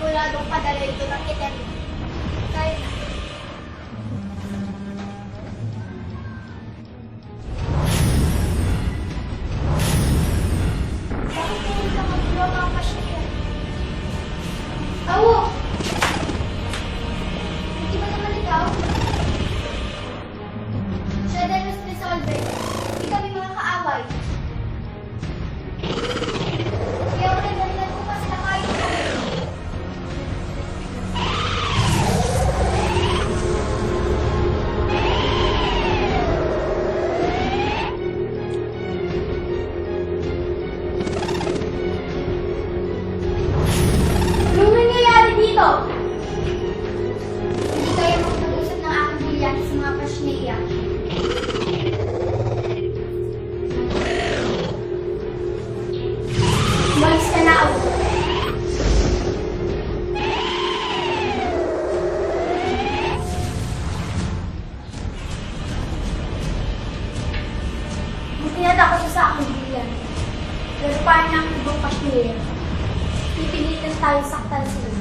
siguradong padala ito ng item. Dito? Hindi kaya makapag-usap ng aking bilyante sa mga Pashnea. Umalis ka na, Awo. Kung tinatakot siya sa aking bilyante, pero niya ang ibang Pashnea? Pipilitan tayo saktan sila.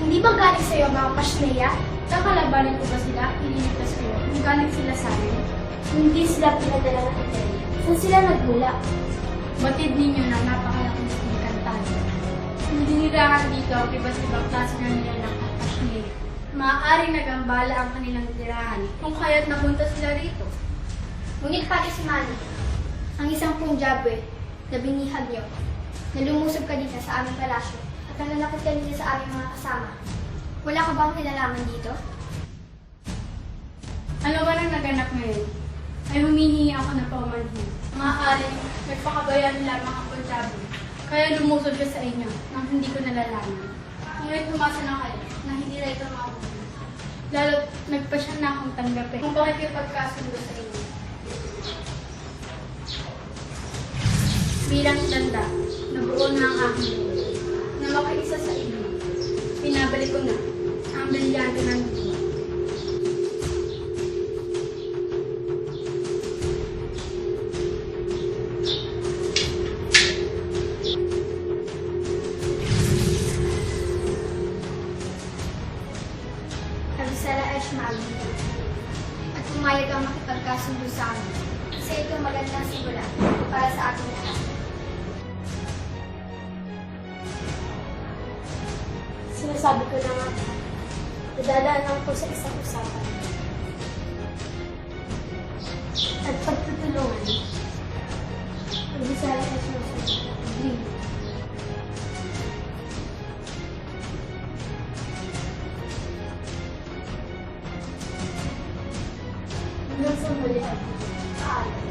Hindi ba galing sa'yo ang mga pasneya? Sa kalabanin ko ba sila? Ililigtas kayo? Kung galing sila sa akin? Hindi sila pinadala ng hotel. Saan sila nagmula? Batid ninyo na napakalaking kantahan. Hindi nilahan dito ang iba't ibang klase ng nilalang at passionate. Maaaring nagambala ang kanilang tirahan kung kaya't napunta sila rito. Ngunit pati si Manny, ang isang punjabe na binihag niyo, na lumusob ka dito sa aming palasyo nananakot ka dito sa aming mga kasama. Wala ka bang kinalaman dito? Ano ba nang naganap ngayon? Ay humihingi ako ng paumanhin. Maaaring nagpakabayan lamang ang puntabi. Kaya lumusod siya sa inyo nang hindi ko nalalaman. Ngunit umasa na kayo na hindi na ito makuha. Lalo nagpasya na akong tanggapin kung bakit pagkasundo sa inyo. Bilang tanda, nabuo na ang aking pinabalik ko na ang brilyante ng buhay. Esh Maagita. At pumayag ang makipagkasundo sa amin. Kasi ito ang magandang simula para sa ating lahat. Sinasabi ko na nga, nadadaan lang po sa isang usapan. At pagtutulungan, ang Bisaya ay susunod. Dream. Hanggang sa muli at paalam.